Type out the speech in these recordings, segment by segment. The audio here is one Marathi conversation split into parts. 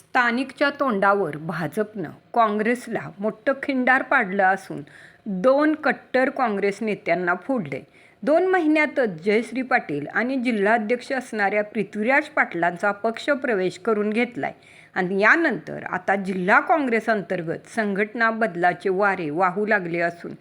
स्थानिकच्या तोंडावर भाजपनं काँग्रेसला मोठं खिंडार पाडलं असून दोन कट्टर काँग्रेस नेत्यांना फोडले. दोन महिन्यातच जयश्री पाटील आणि जिल्हाध्यक्ष असणाऱ्या पृथ्वीराज पाटलांचा पक्ष प्रवेश करून घेतलाय. आणि यानंतर आता जिल्हा काँग्रेस अंतर्गत संघटना बदलाचे वारे वाहू लागले असून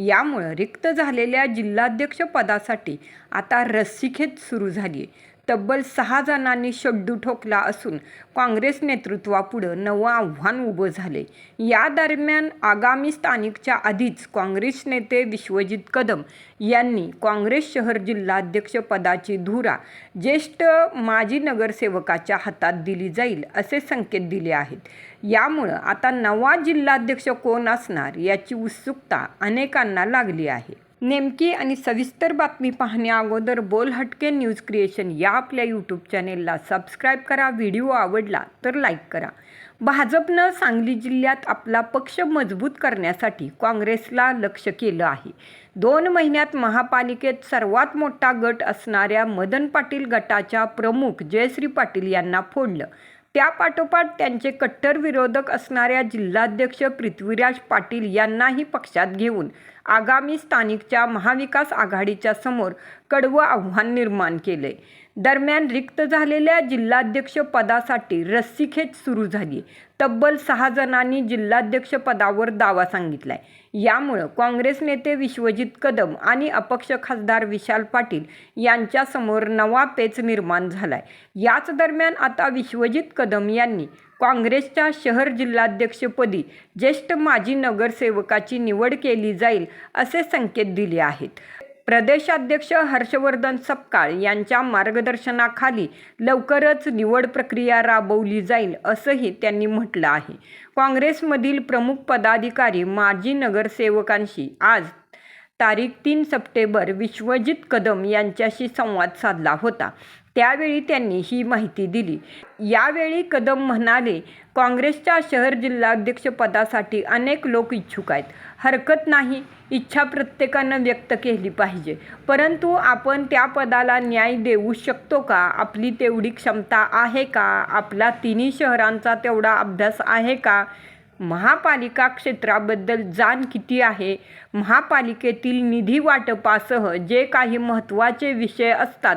यामुळं रिक्त झालेल्या जिल्हाध्यक्ष पदासाठी आता रस्सीखेच सुरू झाली आहे तब्बल सहा जणांनी शड्डू ठोकला असून काँग्रेस नेतृत्वापुढं नवं आव्हान उभं झाले या दरम्यान आगामी स्थानिकच्या आधीच काँग्रेस नेते विश्वजित कदम यांनी काँग्रेस शहर जिल्हाध्यक्ष पदाची धुरा ज्येष्ठ माजी नगरसेवकाच्या हातात दिली जाईल असे संकेत दिले आहेत. यामुळं आता नवा जिल्हाध्यक्ष कोण असणार याची उत्सुकता अनेकांना लागली आहे. नेमकी आणि सविस्तर बातमी पाहण्या अगोदर बोल हटके न्यूज क्रिएशन या आपल्या यूट्यूब चॅनेलला सबस्क्राईब करा व्हिडिओ आवडला तर लाईक करा. भाजपनं सांगली जिल्ह्यात आपला पक्ष मजबूत करण्यासाठी काँग्रेसला लक्ष केलं आहे. दोन महिन्यात महापालिकेत सर्वात मोठा गट असणाऱ्या मदन पाटील गटाच्या प्रमुख जयश्री पाटील यांना फोडलं. त्यापाठोपाठ त्यांचे कट्टर विरोधक असणाऱ्या जिल्हाध्यक्ष पृथ्वीराज पाटील यांनाही पक्षात घेऊन आगामी स्थानिकच्या महाविकास आघाडीच्या समोर कडवं आव्हान निर्माण केले दरम्यान रिक्त झालेल्या जिल्हाध्यक्ष पदासाठी रस्सीखेच सुरू झाली. तब्बल सहा जणांनी जिल्हाध्यक्ष पदावर दावा सांगितलाय. यामुळं काँग्रेस नेते विश्वजित कदम आणि अपक्ष खासदार विशाल पाटील यांच्यासमोर नवा पेच निर्माण झालाय. याच दरम्यान आता विश्वजित कदम यांनी काँग्रेसच्या शहर जिल्हाध्यक्षपदी ज्येष्ठ माजी नगरसेवकाची निवड केली जाईल असे संकेत दिले आहेत. प्रदेशाध्यक्ष हर्षवर्धन सपकाळ यांच्या मार्गदर्शनाखाली लवकरच निवड प्रक्रिया राबवली जाईल असंही त्यांनी म्हटलं आहे. काँग्रेसमधील प्रमुख पदाधिकारी माजी नगरसेवकांशी आज तारीख तीन सप्टेंबर विश्वजित कदम यांच्याशी संवाद साधला होता. त्यावेळी त्यांनी ही माहिती दिली. यावेळी कदम म्हणाले काँग्रेसच्या शहर जिल्हाध्यक्षपदासाठी अनेक लोक इच्छुक आहेत. हरकत नाही. इच्छा प्रत्येकानं व्यक्त केली पाहिजे. परंतु आपण त्या पदाला न्याय देऊ शकतो का? आपली तेवढी क्षमता आहे का? आपला तिन्ही शहरांचा तेवढा अभ्यास आहे का? महापालिका क्षेत्राबद्दल जाण किती आहे? महापालिकेतील निधी वाटपासह जे काही महत्त्वाचे विषय असतात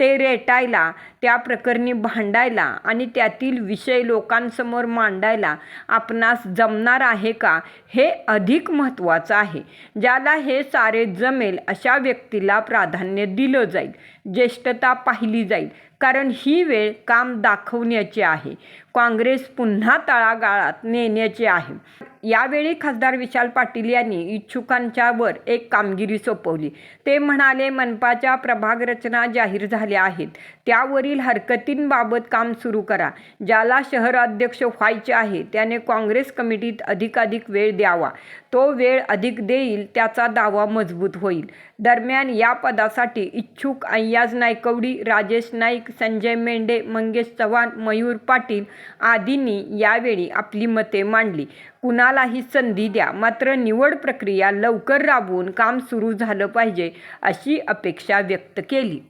ते रेटायला त्या प्रकरणी भांडायला आणि त्यातील विषय लोकांसमोर मांडायला आपणास जमणार आहे का? हे अधिक महत्त्वाचं आहे. ज्याला हे सारे जमेल अशा व्यक्तीला प्राधान्य दिलं जाईल. ज्येष्ठता पाहिली जाईल. कारण ही वेळ काम दाखवण्याची आहे. काँग्रेस पुन्हा तळागाळात नेण्याचे आहे. यावेळी खासदार विशाल पाटील यांनी इच्छुकांच्यावर एक कामगिरी सोपवली. ते म्हणाले मनपाच्या प्रभाग रचना जाहीर झाल्या आहेत. त्यावरील हरकतींबाबत काम सुरू करा. ज्याला शहराध्यक्ष व्हायचे आहे त्याने काँग्रेस कमिटीत अधिकाधिक वेळ द्यावा. तो वेळ अधिक देईल त्याचा दावा मजबूत होईल. दरम्यान या पदासाठी इच्छुक अय्याज नायकवडी राजेश नाईक नाईक संजय मेंढे मंगेश चव्हाण मयूर पाटील आदींनी यावेळी आपली मते मांडली. कुणालाही संधी द्या मात्र निवड प्रक्रिया लवकर राबवून काम सुरू झालं पाहिजे अशी अपेक्षा व्यक्त केली.